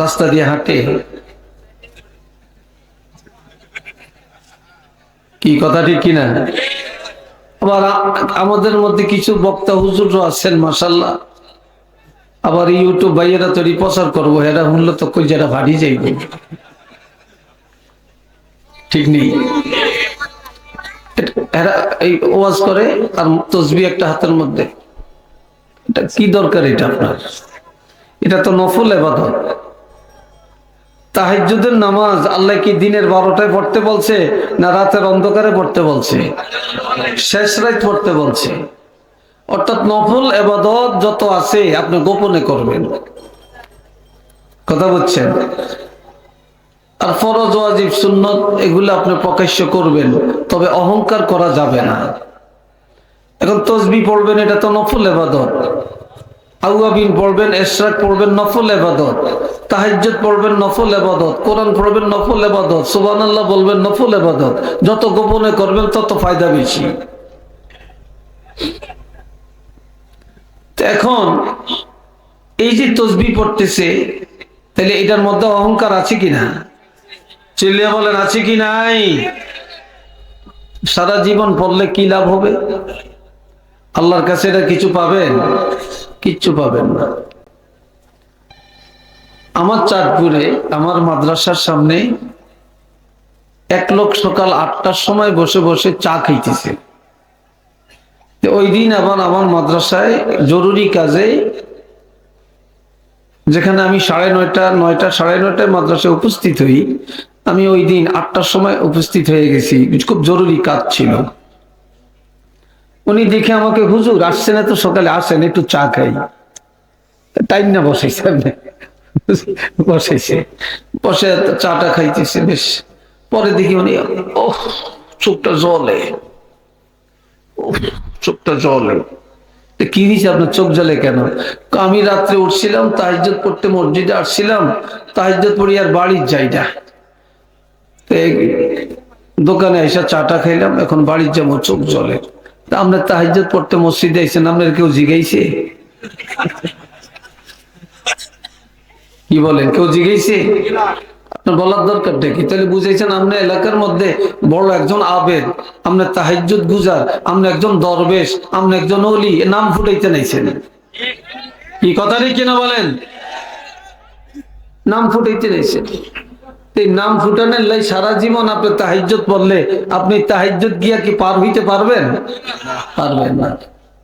রাস্তা দিয়ে হাঁটে। কি কথা ঠিক কিনা? আবার আমাদের মধ্যে কিছু বক্তা হুজুর আছেন মাসাল্লাহ আবার ইউটিউব ভাইয়েরা তৈরি প্রচার করব, এরা শুনলে তো কই যারা ভারী যাইবে। ঠিক নেই। এরা এই ওয়াজ করে আর তসবি একটা হাতের মধ্যে। এটা কি দরকার এটা আপনার? এটা তো নফল এবাদত। তাহাজ্জুদের নামাজ আল্লাহ কি দিনের বারোটায় পড়তে বলছে না রাতের অন্ধকারে পড়তে বলছে? শেষ রাত পড়তে বলছে। অর্থাৎ নফল এবাদত যত আছে আপনি গোপনে করবেন। কথা বলছেন? আর ফরজ, ওয়াজিব, সুন্নত এগুলো আপনি প্রকাশ্য করবেন, তবে অহংকার করা যাবে না। এখন তসবি পড়বেন, এটা তো নফল এবাদত। আউয়াবিন পড়বেন, এশরাক পড়বেন, নফল এবাদত। তাহাজ্জুদ পড়বেন, নফল এবাদত। কোরআন পড়বেন, নফল এবাদত। সুবহানাল্লাহ বলবেন, নফল এবাদত। যত গোপনে করবেন, তত ফায়দা বেশি। এখন, এই যে তসবি পড়তেছে, তাহলে এটার মধ্যে অহংকার আছে কিনা? চিল্লিয়া বলেন, আছে কি নাই? সারা জীবন পড়লে কি লাভ হবে? আল্লাহর কাছে এটা কিছু পাবেন কিচ্ছু পাবেন না। আমার চাঁদপুরে, আমার মাদ্রাসার সামনে এক লোক সকাল আটটার সময় বসে বসে চা খাইতেছে। ওই দিন আবার আমার মাদ্রাসায় জরুরি কাজে যেখানে আমি সাড়ে নয়টা নয়টা, সাড়ে নয়টায় মাদ্রাসায় উপস্থিত হই, আমি ওই দিন আটটার সময় উপস্থিত হয়ে গেছি। খুব জরুরি কাজ ছিল। উনি দেখে আমাকে, হুজুর আসছে না তো সকালে, আসেন, একটু চা খাই। টাইম না বসাইছে আপনি। বসাইছে। বসে চাটা খাইতেছে, বেশ। পরে দেখি উনি ও চোখটা জলে। চোখটা জলে। কি হয়েছে আপনার, চোখ জ্বলে কেন? আমি রাত্রে উঠছিলাম তাহাজ্জুদ পড়তে মসজিদে আসছিলাম তাহাজ্জুদ পড়ি আর বাড়ির যাই না। দোকানে এসে চাটা খাইলাম, এখন বাড়ির যাব, চোখ জ্বলে। আমরা তাহাজ্জুদ পড়তে মসজিদে আইছেন আপনার কেউ জিগাইছে? কি বলেন, কেউ জিগাইছে? আপনার বলার তাহলে বুঝাইছেন আপনার এলাকার মধ্যে বড় একজন আবেদ আপনার তাহাজ্জুদ গুজার আপনি একজন দরবেশ আপনি একজন অলি নাম ফুটাইতে নাইছেন। কি কথা নেই কিনা বলেন? নাম ফুটাইতে নাইছেন। এই নাম ফুটানের লাই সারা জীবন আপনি তাহাজ্জুদ পড়লে আপনি তাহাজ্জুদ গিয়া কি পার হইতে পারবেন? পারবেন না।